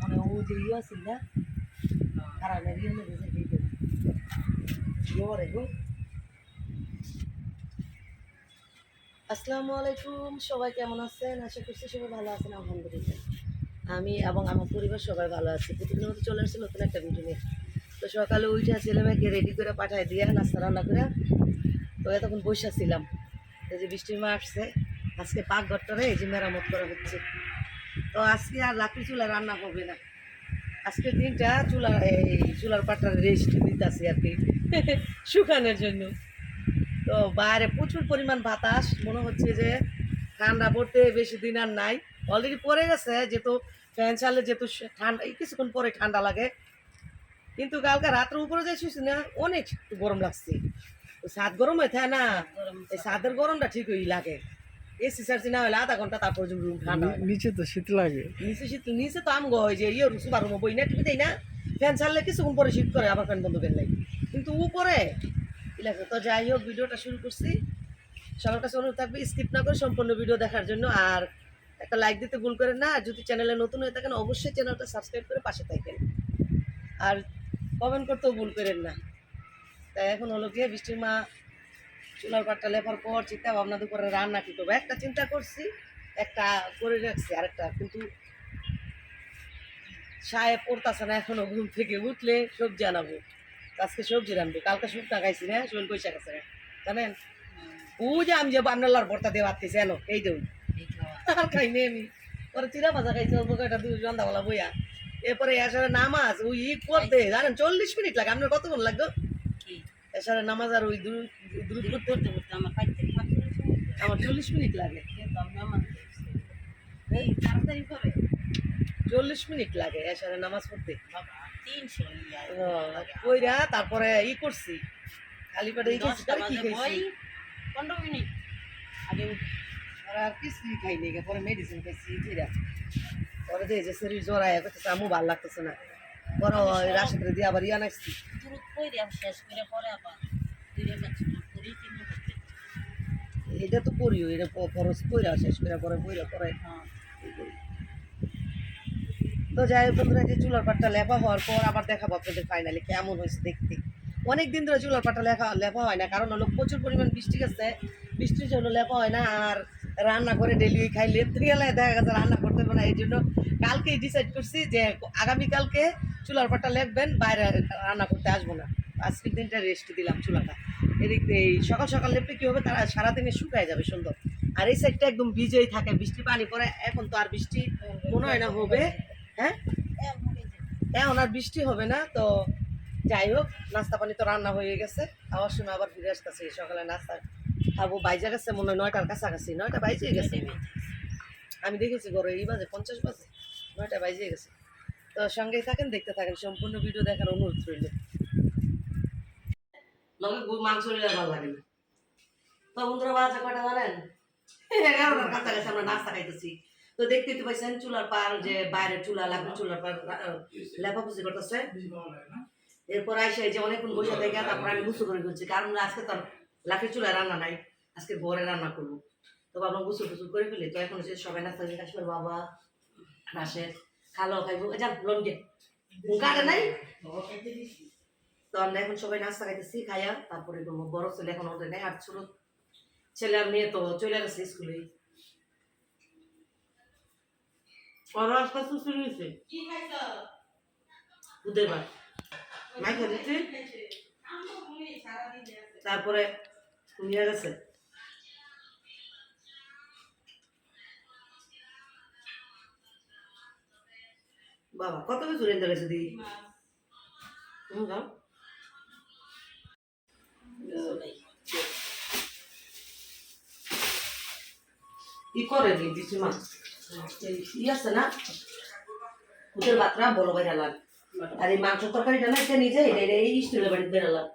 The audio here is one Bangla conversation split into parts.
মানে ও যে ইয়ে আছিল না কারণে ইয়ে মেরে দিতে জোরে গো আসসালামু আলাইকুম সবাই কেমন আছেন? আশা করছি সবাই ভালো আছেন, আলহামদুলিল্লাহ। আমি এবং আমার পরিবার সবাই ভালো আছে। প্রতিদিন মতো চলে আসছে নতুন একটা ভিডিও নিয়ে। তো সকালে উঠে ছেলে মেয়েকে রেডি করে পাঠাই দিয়ে নাস্তা রান্না করে। তো তখন বসে ছিলাম। এই যে বৃষ্টির মা আসছে। আজকে পাকঘরটারে এই যে মেরামত করা হচ্ছে। তো আজকে আর লাকড়ি চুলা রান্না হবে না। আজকের দিনটা চুলা এই চুলার পাটার রেস্ট দিতেছি আর কি শুকানোর জন্য। তো বাইরে প্রচুর পরিমাণ বাতাস মনে হচ্ছে যে ঠান্ডা পড়তে বেশি দিন আর নাই। অলরেডি পড়ে গেছে যেহেতু ফ্যান চালে যেহেতু ঠান্ডা এই কিছুক্ষণ পরে ঠান্ডা লাগে। কিন্তু কালকে রাত্রে উপরে যে শুয়েছি না অনেক গরম লাগছে। সাত গরম হয়ে থাকে না এই সাতের গরমটা ঠিক হই লাগে। এসি সার্সি না হলে আধা ঘণ্টা তারপর রুম ঠান্ডা নিচে তো শীত লাগে। নিচে শীত নিচে তো আম গয় যে ইয়ে রুসু বারো বই না টিভি দেয় না? ফ্যান ছাড়লে কিছুক্ষণ পরে শীত করে আবার ফ্যান বন্ধ করে নাই কিন্তু উপরে লেখা তো যাই হোক ভিডিওটা শুরু করছি। সবার কাছে অনুরোধ থাকবে স্কিপ না করে সম্পূর্ণ ভিডিও দেখার জন্য। আর একটা লাইক দিতে ভুল করেন না। আর যদি চ্যানেলে নতুন হয়ে থাকেন অবশ্যই চ্যানেলটা সাবস্ক্রাইব করে পাশে থাকেন আর কমেন্ট করতেও ভুল করেন না। তাই এখন হলো গিয়ে বৃষ্টির মা চুলার পাটটা লেপার পর চিন্তা ভাবনা দুপুরে রান্না কি করব? একটা চিন্তা করছি একটা করে রাখছি আরেকটা কিন্তু সাহেব পড়তাছে না এখনও ঘুম থেকে উঠলে সবজি আনাবো। আজকে সবজি রানবো কালকে শুকনা খাইছি না শোল পয়সা গেছে জানেন? ও যে আমি যে বান্নালার ভর্তা দিয়ে ভাবতেছি এনো এই দেউন আর খাইনি আমি। পরে চিরা ভাজা খাইছি অল্প কয়টা দুই সন্ধ্যাবেলা বইয়া। এরপরে আসলে নামাজ ওই ই করতে জানেন চল্লিশ মিনিট লাগে আপনার কতক্ষণ লাগবে? এসারে নামাজ আর ওই দূর দূর করতে করতে আমার পাইতে আমার চল্লিশ মিনিট লাগে। এই তাড়াতাড়ি করে। চল্লিশ মিনিট লাগে এসারে নামাজ পড়তে। কইরা তারপরে ই করছি। খালি পেটে কি খাইছি? পনেরো মিনিট। আগে আর কিছুই খাইনি পরে মেডিসিন খাইছি ফিরা পরে যে শরীর জোড়ায় করতেছে আমু ভালো লাগতেছে না। পরে ওই দিয়ে আবার ইয়া নাকছি পরে। এটা তো করিও এটা খরচ কইরা শেষ করে পরে পরে হ্যাঁ। তো যাই হোক বন্ধুরা যে চুলার পাটটা লেপা হওয়ার পর আবার দেখাবো আপনাদের ফাইনালি কেমন হয়েছে দেখতে অনেক দিন ধরে চুলার পাটটা লেখা লেপা হয় না কারণ হলো প্রচুর পরিমাণ বৃষ্টি গেছে বৃষ্টির জন্য লেপা হয় না আর রান্না করে ডেলি খাই গেলে দেখা গেছে রান্না করতে হবে না এই জন্য কালকেই ডিসাইড করছি যে আগামীকালকে চুলার পাটটা লেপবেন বাইরে রান্না করতে আসব না। আজকের দিনটা রেস্ট দিলাম চুলাটা। এদিক এই সকাল সকাল লেপলে কী হবে? তারা সারাদিনে শুকায় যাবে সুন্দর। আর এই সাইডটা একদম ভিজেই থাকে, বৃষ্টি পানি পড়ে, এখন তো আর বৃষ্টি মনে হয় না হবে। হ্যাঁ? এখন আর বৃষ্টি হবে না, তো যাই হোক, নাস্তা পানি তো রান্না হয়ে গেছে। খাওয়ার সময় আবার ফিরে আসতেছি, সকালে নাস্তা খাব। বাইজা গেছে মনে হয় নয়টার কাছাকাছি, নয়টা বাইজে গেছে। আমি দেখেছি গরু, এই বাজে পঞ্চাশ বাজে, নয়টা বাইজে গেছে। তো সঙ্গেই থাকেন, দেখতে থাকেন। সম্পূর্ণ ভিডিও দেখার অনুরোধ রইল। লগে গু- মাংস ভালো লাগে না। তো বন্ধুরা, বাজে কটা জানেন? এগারোটার কাছাকাছি আমরা নাস্তা খাইতেছি। তো দেখতে তো পাইছেন, চুলার পার যে বাইরে চুলা লাগবে, চুলার পার লেপাপুজি করতেছে। এরপর আইসা যে অনেকক্ষণ বসে থেকে, তারপর আমি গুছু করে ফেলছি। কারণ আজকে তো লাঠির চুলায় রান্না নাই, আজকে ঘরে রান্না করব। তো ভাবলাম গুছু টুসু করে ফেলি। তো এখন হচ্ছে সবাই নাস্তা দিয়ে আসবে বাবা রাশেদ খালো খাইবো যান গাড়ে নাই? তো আমরা এখন সবাই নাস্তা খাইতেছি খাইয়া তারপরে বড় ছেলে এখন ওদের নেই আর ছোট ছেলে আর মেয়ে তো চলে গেছে স্কুলে। দুধের ভাত। মাইকে দিচ্ছি তারপরে নিয়ে গেছে। বাবা, কত কিছু রেন্দে গেছে দি হুম যাও ই করে দি দিচ্ছি মা ই আছে না? কুটের বাতরা বড় বাইরে আলাম আর এই মাংস তরকারিটা না, এটা নিজে, এটা এই স্টিলের বাড়িতে বেরালাম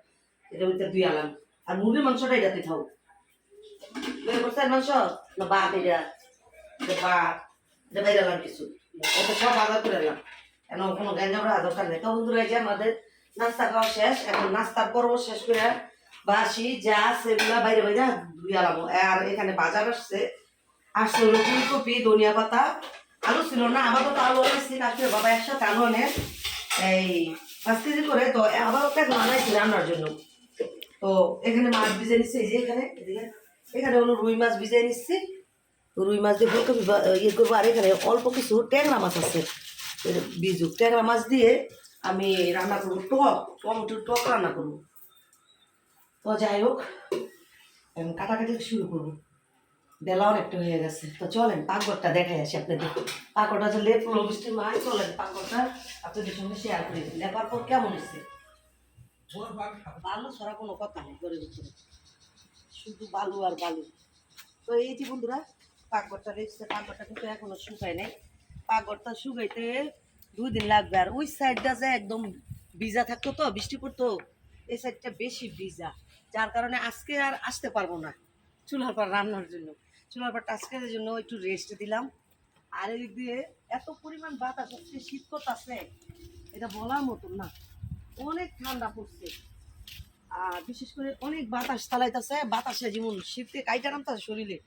এটা ভিতরে দুই আলাম আর মুরগির মাংসটা এটাতে খাও। বের করছে মাংস? না বাপ এটা। বাপ এটা বাইরে আলাম কিছু। এটা সব আলাদা করে এলাম এখন কোনো গ্যাঞ্জাম রাখা দরকার নেই। তো বন্ধুরা, এই যে আমাদের নাস্তা খাওয়া শেষ, এখন নাস্তার পর্ব শেষ করে বাসি যা সেগুলা বাইরে বাইরে ধুয়ে আলাম আর এখানে বাজার আসছে। আসছে হলো ফুলকপি, ধনিয়া পাতা। আলু ছিল না আবারও তো আলু আনাইছি রাত্রে বাবা একসাথে আলু আনে। এই পাঁচ কেজি করে, তো আবারও এখন আনাইছি রান্নার জন্য। তো এখানে মাছ ভিজে নিচ্ছে, এই যে এখানে এখানে হলো রুই মাছ ভিজে নিচ্ছি। রুই মাছ দিয়ে ফুলকপি ইয়ে করব, আর এখানে অল্প কিছু ট্যাংরা মাছ আছে। বিজু ট্যাংরা মাছ দিয়ে আমি রান্না করব টক টমেটোর টক রান্না করব। তো যাই হোক কাটাকাটি শুরু করব। বেলা অনেকটা হয়ে গেছে। তো চলেন পাকঘরটা দেখাই আসি আপনাদের। পাকড়টা যে লেপ বৃষ্টির মায় চলেন পাকঘরটা আপনাদের সঙ্গে শেয়ার করে দিন লেপার পর কেমন হয়েছে? বালু ছাড়া কোনো কথা নেই ঘরের ভিতরে। শুধু বালু আর বালু। তো এই যে বন্ধুরা পাকঘরটা রেখেছে পাকঘরটা কিন্তু এখনও শুকায় নাই। পাকঘরটা শুকাইতে দুই দিন লাগবে। আর ওই সাইডটা যে একদম ভিজা থাকতো তো, বৃষ্টি পড়তো, এই সাইডটা বেশি ভিজা। যার কারণে আজকে আর আসতে পারব না চুলার পর রান্নার জন্য। চুলার পর আজকের জন্য একটু রেস্ট দিলাম। আর এদিক দিয়ে এত পরিমাণ বাতাস হচ্ছে, শীত করতেছে। এটা বলার মতন না। অনেক ঠান্ডা পড়ছে। আর বিশেষ করে অনেক বাতাস চালাইতেছে। বাতাসে যেমন শীতে কাইটা নামতেছে শরীরে।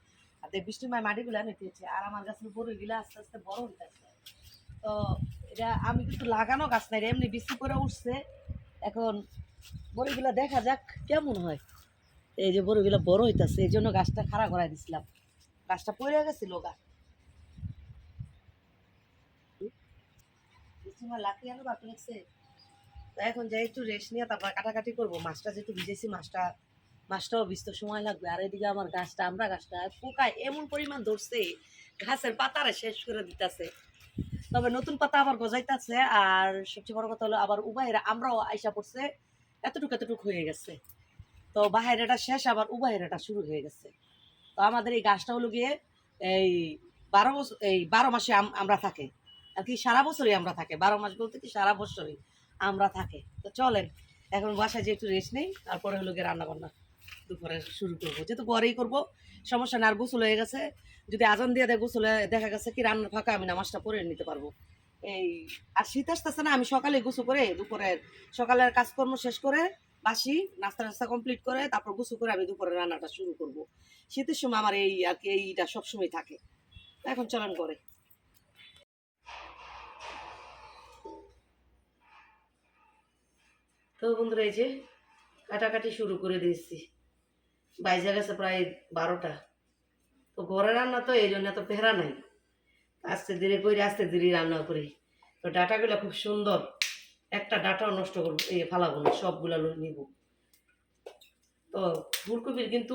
আর দেখ বৃষ্টির মায় মাটিগুলো নিতেছে আর আমার গাছের বড় আস্তে আস্তে বড় হইতেছে। তো এটা আমি কিন্তু লাগানো গাছ নাই রে, এমনি বৃষ্টি করে উঠছে। এখন বড়িগুলা দেখা যাক কেমন হয়। এই যে বড়িগুলা বড় হইতাছে এই জন্য গাছটা খাড়া করাই দিছিলাম। গাছটা পড়ে গেছিল গা লাকি আনো বাকি এখন যাই একটু রেস্ট নিয়ে তারপর কাটাকাটি করব। মাছটা যেহেতু ভিজেছি মাছটা মাছটাও ভিজতে সময় লাগবে। আর এদিকে আমার গাছটা, আমরা গাছটা পোকায় এমন পরিমাণ ধরছে ঘাসের পাতারে শেষ করে দিতেছে। তবে নতুন পাতা আবার গজাইতেছে, আর সবচেয়ে বড় কথা হলো আবার উবাহেরা আমরাও আইসা পড়ছে, এতটুকু এতটুকু হয়ে গেছে। তো বাহিরেটা শেষ, আবার উবাহেরাটা শুরু হয়ে গেছে। তো আমাদের এই গাছটা হলো গিয়ে এই বারো বছর এই বারো মাসে আমরা থাকে। আর কি সারা বছরই আমরা থাকে। বারো মাস বলতে কি সারা বছরই আমরা থাকে। তো চলেন, এখন বাসায় যেহেতু রেস্ট নেই, তারপরে হলো গিয়ে রান্না বান্না দুপুরে শুরু করব। যেহেতু পরেই করব, সমস্যা না আর গোসল হয়ে গেছে। যদি আজান দিয়ে দেয় গোসলে দেখা গেছে কি রান্না ফাঁকা আমি নামাজটা পরে নিতে পারব। এই, আর শীত আসতেছে না, আমি সকালে গোসল করে দুপুরের সকালের কাজকর্ম শেষ করে বাসি, নাস্তা টাস্তা কমপ্লিট করে তারপর গোসল করে আমি দুপুরে রান্নাটা শুরু করব। শীতের সময় আমার এই আর কি, এইটা সবসময় থাকে। এখন চলেন করে তো বন্ধুরা, এই যে কাটাকাটি শুরু করে দিয়েছি। বাইজা গেছে প্রায় বারোটা। তো ঘরে রান্না তো এই জন্য এত পেহরা নাই। আস্তে ধীরে করে আস্তে ধীরে রান্না করি। তো ডাটাগুলো খুব সুন্দর। একটা ডাটাও নষ্ট করব এই ফালাবো না, সবগুলা নিব। তো ফুলকপির কিন্তু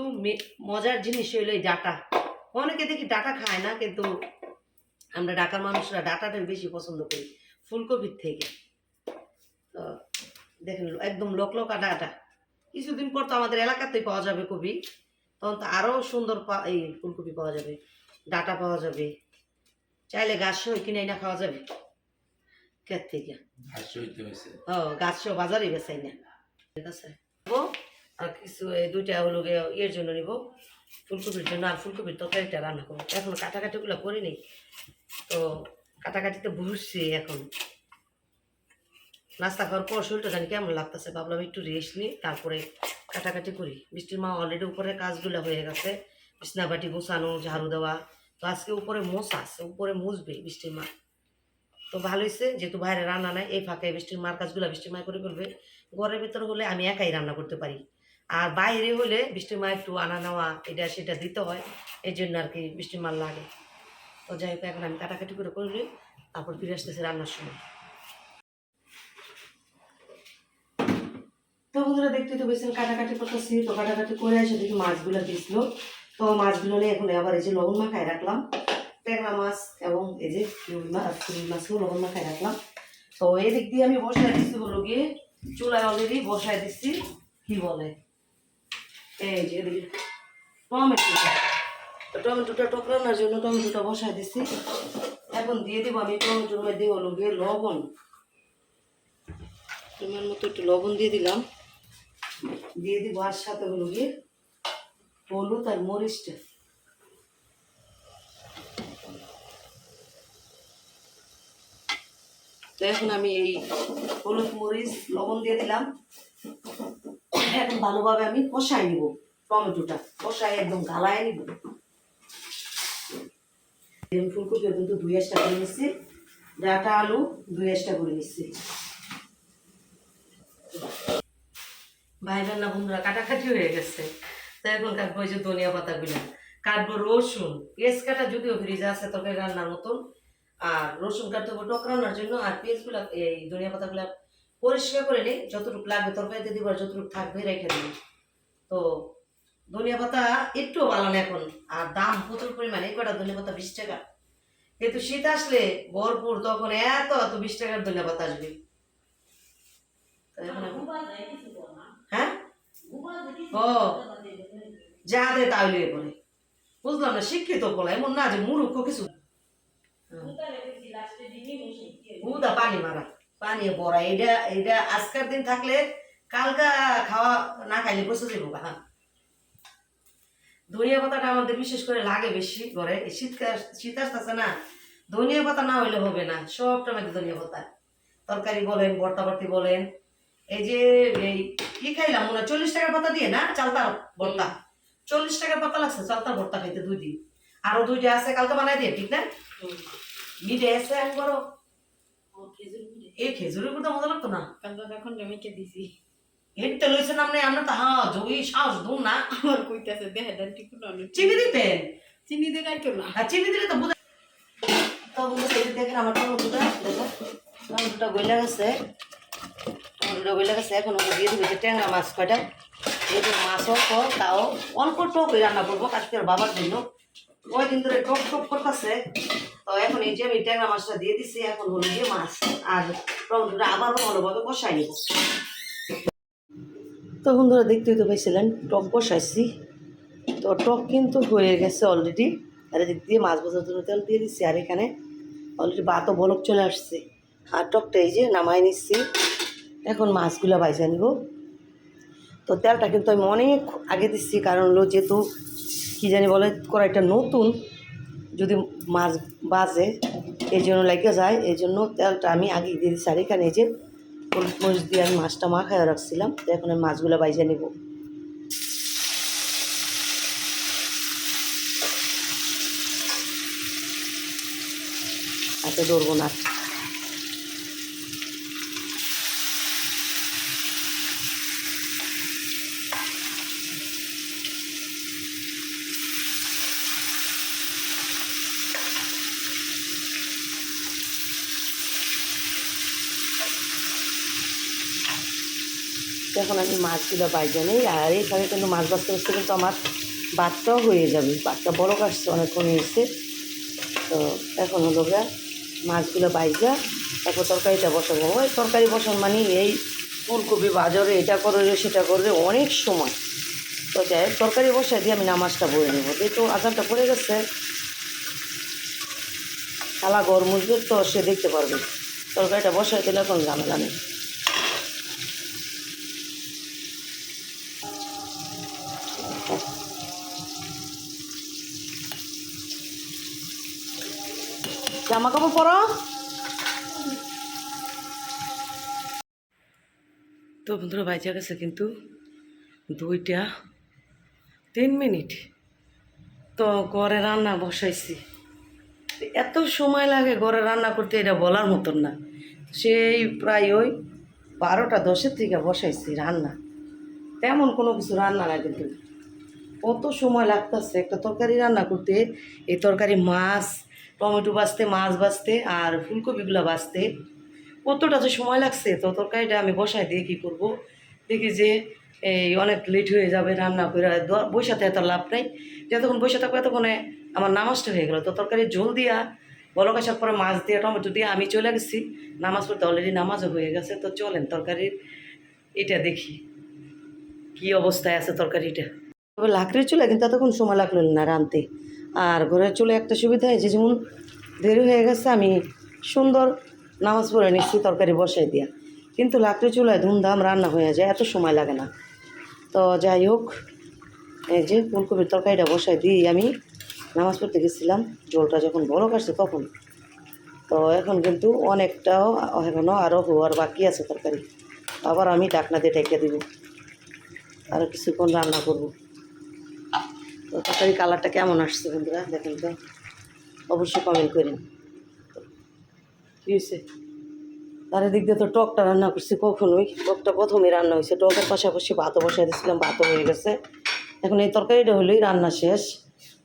মজার জিনিস হইল এই ডাটা। অনেকে দেখি ডাটা খায় না, কিন্তু আমরা ঢাকার মানুষরা ডাটাটাই বেশি পছন্দ করি ফুলকপির থেকে। তো দেখেন, একদম লোকলোকা ডাটা। কিছুদিন পর তো আমাদের এলাকাতেই পাওয়া যাবে কপি। তখন তো আরও সুন্দর এই ফুলকপি পাওয়া যাবে ডাটা পাওয়া যাবে। চাইলে গাছ সহ কিনে না খাওয়া যাবে। ক্ষেত থেকে? ও গাছ সহ বাজারে বেচাই না ঠিক আছে। আর কিছু এই দুইটা হলো ইয়ের জন্য নিব। ফুলকপির জন্য আর ফুলকপির তরকারিটা রান্না করব। এখন কাটাকাটিগুলো করিনি। তো কাটাকাটিতে বুঝছি এখন। নাস্তা খাওয়ার পর শরীরটা জানি কেমন লাগতেছে, ভাবলাম একটু রেস্ট নিই, তারপরে কাটাকাটি করি। বৃষ্টির মা অলরেডি উপরে কাজগুলো হয়ে গেছে, বিছনাবাটি গোছানো, ঝাড়ু দেওয়া। তো আজকে উপরে মোছা আছে, উপরে মুছবে বৃষ্টির মা। তো ভালো হয়েছে, যেহেতু বাইরে রান্না নাই, এই ফাঁকে বৃষ্টির মার কাজগুলো বৃষ্টির মা করে করবে ঘরের ভিতরে হলে আমি একাই রান্না করতে পারি। আর বাইরে হলে বৃষ্টির মা একটু আনা নেওয়া, এটা সেটা দিতে হয়, এই জন্য আর কি বৃষ্টির মার লাগে। তো যাই হোক, এখন আমি কাটাকাটি করে করলে তারপর ফিরে আসতেছে রান্নার সময়। তো বন্ধুরা দেখতে তো বেশি কাটাকাটি করতেছি, তো কাটাকাটি করে এসে দেখি মাছগুলো দিয়েছিল তো মাছগুলো নিয়ে এখন আবার এই যে লবণ মাখায় রাখলাম, ট্যাংরা মাছ এবং এই যে রুই মাছ রুই মাছও লবণ মাখায় রাখলাম। তো এদিক দিয়ে আমি বসায় দিচ্ছি হলো গিয়ে, চুলায় অলরেডি বসায় দিচ্ছি, কি বলে? এই যে এদিকে টমেটোটা। টমেটোটা টকরানোর জন্য টমেটোটা বসায় দিচ্ছি। এখন দিয়ে দিব আমি টমেটোর মধ্যে হলো গিয়ে লবণ। তোমার মতো একটু লবণ দিয়ে দিলাম। দিয়ে দিব আর সাথে হলো গিয়ে হলুদ আর মরিচটা। তো এখন আমি এই হলুদ, মরিচ, লবণ দিয়ে দিলাম। এখন ভালোভাবে আমি কষাই নিব টমেটোটা। কষাই একদম গালায় নিব। আমি ফুলকপিও কিন্তু দুই এক্সট্রা করে নিচ্ছি। ডাটা আলু দুই এক্সট্রা করে নিচ্ছি। ভাই রান্না বন্ধুরা, কাটাকাটি হয়ে গেছে। তো এখন কাটবো ওই যে ধনিয়া পাতাগুলো, কাটবো রসুন। পেঁয়াজ কাটা যদিও ফ্রিজে আছে তবে রান্নার মতন। আর রসুন কাটতে হবে টক রান্নার জন্য, আর পেঁয়াজগুলো, এই ধনিয়া পাতাগুলো পরিষ্কার করে নিই যতটুকু লাগবে, তরকারিতে দিব আর যতটুকু থাকবে রেখে দিই তো ধনিয়া পাতা একটু ভালো না এখন, আর দাম প্রচুর পরিমাণে। কটা ধনিয়া পাতা বিশ টাকা। কিন্তু শীত আসলে ভরপুর, তখন এত এত বিশ টাকার ধনিয়া পাতা আসবে। হ্যাঁ? ও যা দে তাহলে করে বুঝলাম না, শিক্ষিত বলা এমন না যে মূর্খ কিছু। উদা পানি মারা পানি বড়া এটা এটা আজকের দিন থাকলে কালকা খাওয়া না খাইলে বসে যাব হ্যাঁ ধনিয়া পাতাটা আমাদের বিশেষ করে লাগে বেশি ঘরে। শীতকাল, শীত আসতেছে না, ধনিয়া পাতা না হইলে হবে না, সবটা মধ্যে ধনিয়া পাতা। তরকারি বলেন ভর্তি বলেন এই যে এই কি খাইলাম মনে হয়? চল্লিশ টাকার পাতা দিয়ে না? চালতার ভর্তা। চল্লিশ টাকার পাতা লাগছে চালতার ভর্তা খাইতে দুই দিন। আরও দুইটা আছে কালকে বানাই দিয়ে ঠিক না? মিটে আছে আমি বড় এই খেজুরের গুড়টা মজা লাগতো না? এখন জমিকে দিছি। হেঁটে লইছে নেই আমরা তো হ্যাঁ জমি সাহস দুম না? আমার কইতাছে দেহে দেন ঠিক না চিনি দিতেন চিনি দিয়ে গাইতো না। আর চিনি দিলে তো বুঝা তো বুঝে দেখেন আমার টমেটোটা দেখো টমেটোটা গইলা গেছে। গইলা গেছে এখন দিয়ে দিবে ট্যাংরা মাছ কয়টা? দিয়ে দেবো মাছ অল্প তাও অল্প টক রান্না করব কাশ্মীর বাবার জন্য। ওই দিন ধরে টক টক করতেছে। তো এখন এই যে আমি ট্যাংরা মাছটা দিয়ে দিছি, এখন হলো গিয়ে মাছ। আর টমেটোটা আবারও ভালোভাবে কষাই নেব। তো বন্ধুরা, দেখতেই তো পাইছিলেন, টক বসাইছি তো টক কিন্তু হয়ে গেছে অলরেডি আর এদিক দিয়ে মাছ ভাজার জন্য তেল দিয়ে দিচ্ছি আর এখানে অলরেডি ভাতও বলক চলে আসছে। আর টকটা এই যে নামাই নিচ্ছি। এখন মাছগুলো বাইজা নিব। তো তেলটা কিন্তু আমি অনেক আগে দিচ্ছি, কারণ হলো যেহেতু, কী জানি বলে, কড়াইটা নতুন, যদি মাছ বাজে এই জন্য লেগে যায়। এই জন্য তেলটা আমি আগে দিয়ে দিচ্ছি, আর এখানে যে হলুদ মরিচ দিয়ে আমি মাছটা মাখায় রাখছিলাম, তো এখন আমি মাছগুলো বাইজা নেব। হাতে ধরবো না। এখন আমি মাছগুলো বাইজা নেই, আর এখানে কিন্তু মাছ বাঁচতে বাঁচতে কিন্তু আমার বাচ্চাও হয়ে যাবে। বাচ্চা বড় কাটছে অনেকক্ষণ এসে তো এখন হলো গা মাছগুলো বাইজা তারপর তরকারিটা বসাবো। ওই তরকারি বসান মানে এই ফুলকপি বাজারে এটা করে সেটা করে অনেক সময়। তো যাই তরকারি বসাই দিয়ে আমি নামাজটা বয়ে নেব। যেহেতু আজানটা পড়ে গেছে খালা গরম মুসবে তো সে দেখতে পারবে। তরকারিটা বসাই দিলে এখন ঝামেলা নেই। জামা কাপড় পরো। তো বন্ধুরা বাইচা গেছে কিন্তু দুইটা তিন মিনিট। তো ঘরে রান্না বসাইছি। এত সময় লাগে ঘরে রান্না করতে, এটা বলার মতন না। সেই প্রায় ওই বারোটা দশের থেকে বসাইছি রান্না। তেমন কোনো কিছু রান্না না কিন্তু। কত সময় লাগতেছে একটা তরকারি রান্না করতে, এই তরকারি মাছ টমেটো বাছতে, মাছ বাছতে আর ফুলকপিগুলো বাছতে। কতটা যে সময় লাগছে, তো তরকারিটা আমি বসাই দিয়ে কী করব? দেখি যে এই অনেক লেট হয়ে যাবে, রান্না করে বসাতে এত লাভ নেই। যতক্ষণ বসে থাকব এতক্ষণে আমার নামাজটা হয়ে গেলো। তো তরকারি ঝোল দিয়া, বলক আসার পরে মাছ দিয়ে, টমেটো দিয়ে আমি চলে গেছি। নামাজ পড়তে অলরেডি নামাজও হয়ে গেছে। তো চলেন তরকারির এটা দেখি। কি অবস্থায় আছে তরকারিটা? তবে লাকড়ির চুলা কিন্তু এতক্ষণ সময় লাগল না রাঁধতে। আর ঘরের চুলে একটা সুবিধা হয়েছে যেমন দেরি হয়ে গেছে, আমি সুন্দর নামাজ পড়ে নিচ্ছি, তরকারি বসাই দিয়া। কিন্তু লাকড়ি চুলায় ধুমধাম রান্না হয়ে যায়, এত সময় লাগে না। তো যাই হোক, এই যে ফুলকপির তরকারিটা বসাই দিই, আমি নামাজ পড়তে গেছিলাম, জলটা যখন বড় কাটছে তখন। তো এখন কিন্তু অনেকটাও এখনও আরও হওয়ার বাকি আছে তরকারি। আবার আমি ডাকনা দিয়ে ডেকে দিব। আরও কিছুক্ষণ রান্না করব। তো তরকারি কালারটা কেমন আসছে বন্ধুরা? দেখেন তো। অবশ্যই কমেন্ট করেন। কি তার দিক দিয়ে তো টকটা রান্না করছি কখনোই। টকটা প্রথমে রান্না হয়েছে টকের পাশাপাশি ভাতও বসাই দিয়েছিলাম, ভাতও হয়ে গেছে। এখন এই তরকারিটা হলেই রান্না শেষ।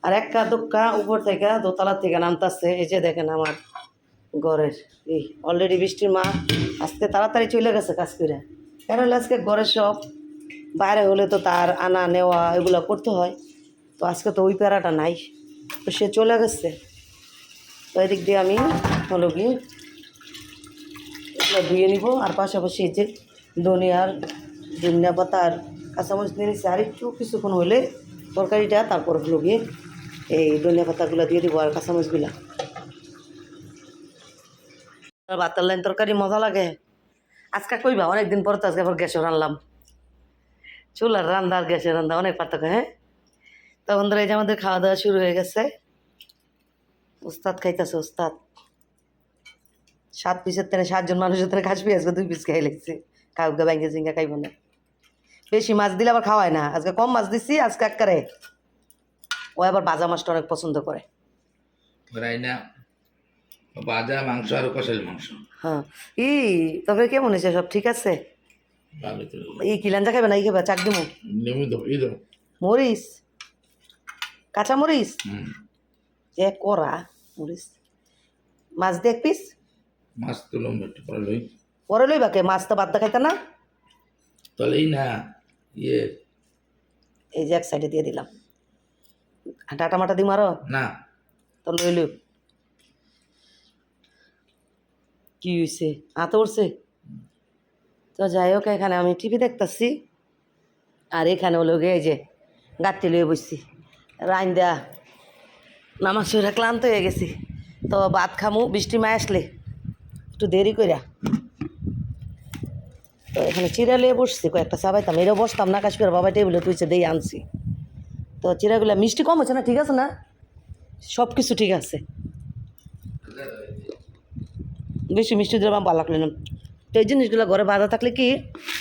আর একটা দোক্কা উপর থেকে দোতলা থেকে নামতাছে। এই যে দেখেন আমার ঘরের। এই অলরেডি বৃষ্টির মা আজকে তাড়াতাড়ি চলে গেছে কাজ করে। হলে আজকে ঘরের সব বাইরে হলে তো তার আনা, নেওয়া এগুলো করতে হয়। তো আজকে তো ওই প্যারাটা নাই। তো সে চলে গেছে। তো এদিক দিয়ে আমি হলো গিয়ে এগুলো ধুয়ে নিব। আর পাশাপাশি যে ধনিয়ার, ধনিয়া পাতা আর কাঁচামরিচ নিয়ে নিচ্ছি আর একটু কিছুক্ষণ হলে তরকারিটা, তারপর হলো গিয়ে এই ধনিয়া পাতাগুলো দিয়ে দিব আর কাঁচামরিচগুলা। ভাতের লাইন তরকারি মজা লাগে। আজকে কইবা, অনেকদিন পর তো আজকে আবার গ্যাসও রান্নাম চুলার রান্দা আর গ্যাসের রান্দা অনেক পার্থক্য হ্যাঁ? তো বন্ধুরা এই যে আমাদের খাওয়া দাওয়া শুরু হয়ে গেছে। উস্তাদ খাইতেছে উস্তাদ। সাত পিসের তেনে সাতজন মানুষের তেনে খাসবি আজকে দুই পিস খাই লাগছে। কাউকে ব্যাঙ্গে জিঙ্গা খাইব না। বেশি মাছ দিলে আবার খাওয়ায় না। আজকে কম মাছ দিছি আজকে একবারে। ও আবার বাজা মাছটা অনেক পছন্দ করে। বাজা মাংস আর কষালি মাংস। হ্যাঁ। ই তবে কেমন হয়েছে সব? ঠিক আছে? ই কিলাঞ্জা খাবে না? ই খাবে চাক দিমু। নিয়মিত কাঁচা মরিচ? হুম। যে করা মরিচ। মাছ দিয়ে এক পিস? মাছ তুলম একটু পরে লই। পরে লই বাকে মাছ তো বাদ খাইতে না? তাহলে এই না ইয়ে। এই যে এক সাইডে দিয়ে দিলাম। ডাটা মাটা দিম আরও? না। তো লই লই কি হয়েছে হাতে উঠছে তো যাই হোক এখানে আমি টিভি দেখতেছি। আর এখানে হলো গিয়ে এই যে গাঁটটি লয়ে বসছি। রাইন দেয়া নামাজ পড়ে ক্লান্ত হয়ে গেছি। তো ভাত খামু, বৃষ্টি মায় আসলে। একটু দেরি কইরা। তো এখানে চিরা লিয়ে বসছি, কয়েকটা চাবাইতাম এটাও বসতাম না কাজ কাশ্মীর বাবা টেবিলে তুইছে দিয়ে আনছি। তো চিরাগুলা মিষ্টি কম হচ্ছে না, ঠিক আছে না? সব কিছু ঠিক আছে। বেশি মিষ্টি দিলে আমার ভালো লাগল না। তো এই জিনিসগুলো ঘরে বাঁধা থাকলে কি,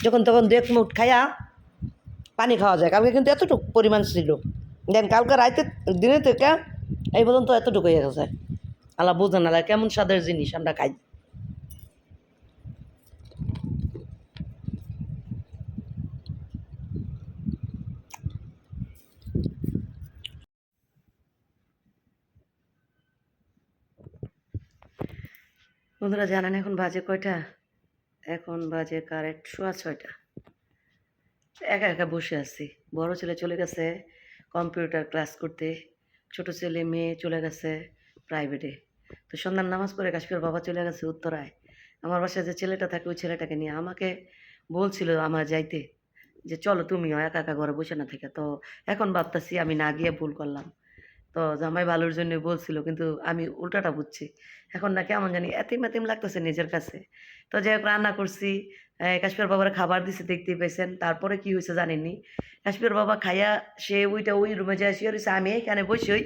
যখন তখন দু এক মুঠ খাইয়া পানি খাওয়া যায়। কালকে কিন্তু এতটুকু পরিমাণ ছিল। দেন কালকে রাইতে, দিনে থেকে এই পর্যন্ত এতটুকু হয়ে গেছে আল্লাহ বুঝে না কেমন স্বাদের জিনিস আমরা খাই। বন্ধুরা জানেন এখন বাজে কয়টা? এখন বাজে কারেক্ট সোয়া ছয়টা। একা একা বসে আছি। বড় ছেলে চলে গেছে। কম্পিউটার ক্লাস করতে। ছোট ছেলে, মেয়ে চলে গেছে প্রাইভেটে তো সন্ধ্যার নামাজ পড়ে কাশ্মীর বাবা চলে গেছে উত্তরায়। আমার বাসায় যে ছেলেটা থাকে, ওই ছেলেটাকে নিয়ে আমাকে বলছিল আমার যাইতে যে, চলো তুমিও একা একা ঘরে বসে না থেকে। তো এখন ভাবতেছি আমি না গিয়ে ভুল করলাম। তো জামাই ভালোর জন্য বলছিল, কিন্তু আমি উল্টাটা বুঝছি। এখন না কেমন জানি এতিম এতিম লাগতেছে নিজের কাছে। তো যাই হোক, রান্না করছি। কাশ্মীর বাবার খাবার দিছে দেখতে পেয়েছেন তারপরে কি হয়েছে জানেননি? কাশ্মীর বাবা খাইয়া সে ওইটা ওই রুমে যায় শুয়ে রয়েছে আমি এখানে বসে ওই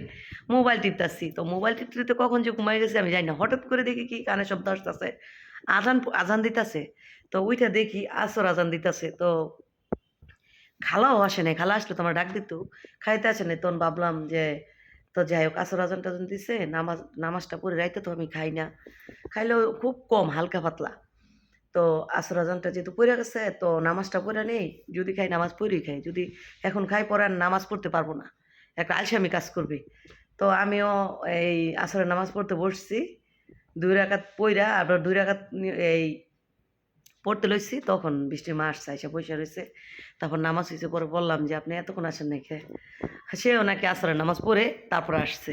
মোবাইল টিপতাছি। তো মোবাইল টিপতে কখন যে ঘুমাই গেছে আমি জানি না। হঠাৎ করে দেখি কি কানে শব্দ আসতেছে, আজান আজান দিতেছে। তো ওইটা দেখি আসর আজান দিতেছে। তো খালাও আসে নাই। খালা আসলে তো আমার ডাক দিত। খাইতে আসে নাই। তখন ভাবলাম যে, তো যাই হোক, আসর আজান টাজান দিছে, নামাজ, নামাজটা পড়ে রাইতে তো আমি খাই না। খাইলেও খুব কম, হালকা পাতলা। তো আসর আজানটা যেহেতু পড়ে গেছে, তো নামাজটা পড়ে নেই, যদি খাই নামাজ পড়েই খাই, যদি এখন খাই পরে আর নামাজ পড়তে পারব না, একটা আলসামি কাজ করবে। তো আমিও এই আসরের নামাজ পড়তে বসছি, দুই রাকাত পইরা, আবার দুই রাকাত এই পড়তে লইছি, তখন বৃষ্টির মা আসছে পয়সা রয়েছে তারপর নামাজ হয়েছে পরে বললাম যে, আপনি এতক্ষণ আসেন নাকি সেও নাকি আসরের নামাজ পড়ে, তারপর আসছে।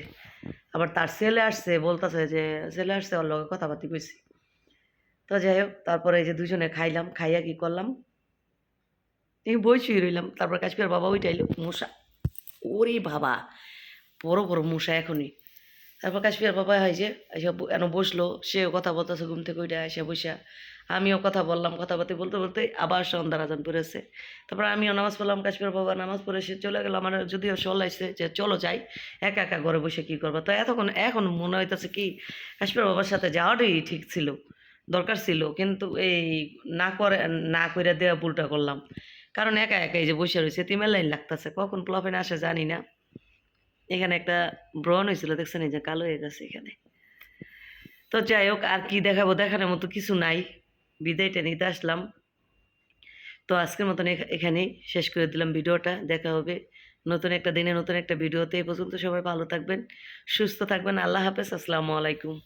আবার তার ছেলে আসছে, বলতেছে যে, ছেলে আসছে, ওর লগে কথাবার্তি কইছি। তো যাই হোক, তারপরে এই যে দুজনে খাইলাম, খাইয়া কি করলাম? এই বই শুয়ে রইলাম, তারপর কাশ্মীর বাবা ওইটাইলো মশা। ওরে বাবা, বড় বড় মশা এখনই। তারপর কাশ্মীর বাবা হয়েছে এসে এন বসল, সেও কথা বলতেছে, ঘুম থেকে ওইটা এসে বসা আমিও কথা বললাম, কথাবার্তা বলতে বলতে বলতে আবার সন্ধ্যার আজান পড়েছে। তারপর আমিও নামাজ পড়লাম কাশ্মীর বাবা নামাজ পড়ে সে চলে গেল, আমার যদিও চলাইছে যে, চলো যাই, একা একা ঘরে বসে কী করব? তো এতক্ষণ, এখন মনে হইতেছে কি কাশ্মীর বাবার সাথে যাওয়াটাই ঠিক ছিল। দরকার ছিল, কিন্তু এই না করে না করে দেওয়া ভুলটা করলাম। কারণ একা একাই যে বসে রয়েছে তিমের লাইন লাগতেছে, কখন প্লাফেন আসে জানি না। এখানে একটা ব্রণ হয়েছিল দেখছেন এই যে কালো হয়ে গেছে এখানে। তো যাই হোক, আর কি দেখাবো, দেখানোর মতো কিছু নাই। বিদায়টা নিতে আসলাম। তো আজকের মতন এখা- এখানেই শেষ করে দিলাম ভিডিওটা। দেখা হবে নতুন একটা দিনে, নতুন একটা ভিডিওতে। এই পর্যন্ত সবাই ভালো থাকবেন, সুস্থ থাকবেন। আল্লাহ হাফেজ, আসসালামু আলাইকুম।